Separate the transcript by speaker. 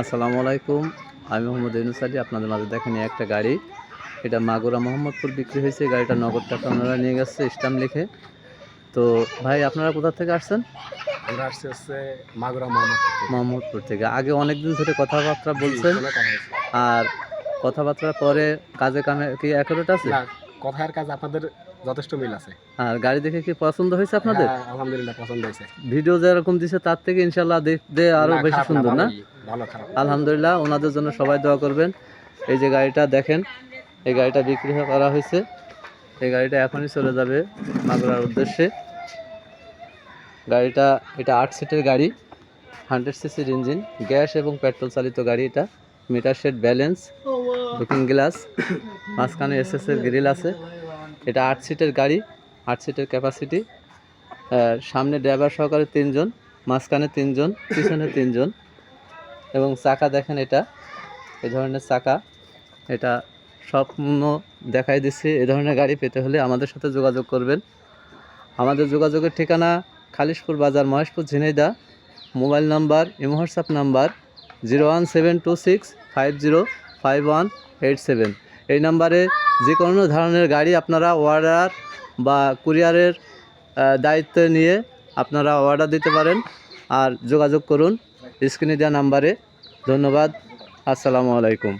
Speaker 1: আসসালামু আলাইকুম। আমি মোহাম্মদ ইউনুস আলী আপনাদের মাঝে দেখেন একটা গাড়ি। এটা মাগুরা মোহাম্মদপুর বিক্রি হয়েছে। গাড়িটা নগদ টাকা ওনারা নিয়ে গেছে স্টাম্প লিখে। তো ভাই আপনারা কোথা থেকে আসছেন?
Speaker 2: আমরা আসছে হচ্ছে মাগুরা মোহাম্মদ
Speaker 1: মোহাম্মদপুর থেকে। আগে অনেক দিন ধরে কথাবার্তা বলছেন। আর কথাবার্তার পরে কাজে কামে কি অ্যাকুরেট আছে?
Speaker 2: কথার কাজ আপনাদের যথেষ্ট মিল আছে।
Speaker 1: আর গাড়ি দেখে কি পছন্দ হয়েছে আপনাদের?
Speaker 2: হ্যাঁ, আলহামদুলিল্লাহ পছন্দ হয়েছে।
Speaker 1: ভিডিও যেরকম দিছে তার থেকে ইনশাল্লাহ দেখতে
Speaker 2: আরও
Speaker 1: বেশি সুন্দর না? আলহামদুলিল্লাহ, ওনাদের জন্য সবাই দোয়া করবেন। এই যে গাড়িটা দেখেন, এই গাড়িটা বিক্রি করা হয়েছে। এই গাড়িটা এখনই চলে যাবে মাগুরার উদ্দেশ্যে। গাড়িটা, এটা আট সিটের গাড়ি, হান্ড্রেড সিসির ইঞ্জিন, গ্যাস এবং পেট্রোল চালিত গাড়ি এটা। Meter shade balance, looking glass, মাঝখানে এসএসের গ্রিল আছে। এটা আট সিটের গাড়ি, আট সিটের ক্যাপাসিটি। সামনে ড্রাইভার সহকারে তিনজন, মাঝখানে তিনজন, পিছনে তিনজন। এবং চাকা দেখেন এটা। এই ধরনের চাকা। এটা স্বপ্ন দেখাই দিচ্ছে এ ধরনের গাড়ি পেতে হলে আমাদের সাথে যোগাযোগ করবেন। আমাদের যোগাযোগের ঠিকানা খালিশপুর বাজার, Maheshpur, Jhenaidah. Mobile number WhatsApp number, zero one seven two six five zero five one eight seven. এই নাম্বারে যে কোনো ধরনের গাড়ি আপনারা অর্ডার বা কুরিয়ারের দায়িত্ব নিয়ে আপনারা অর্ডার দিতে পারেন। আর যোগাযোগ করুন। স্ক্রিনে দেওয়া নাম্বারে ধন্যবাদ। আসসালামু আলাইকুম।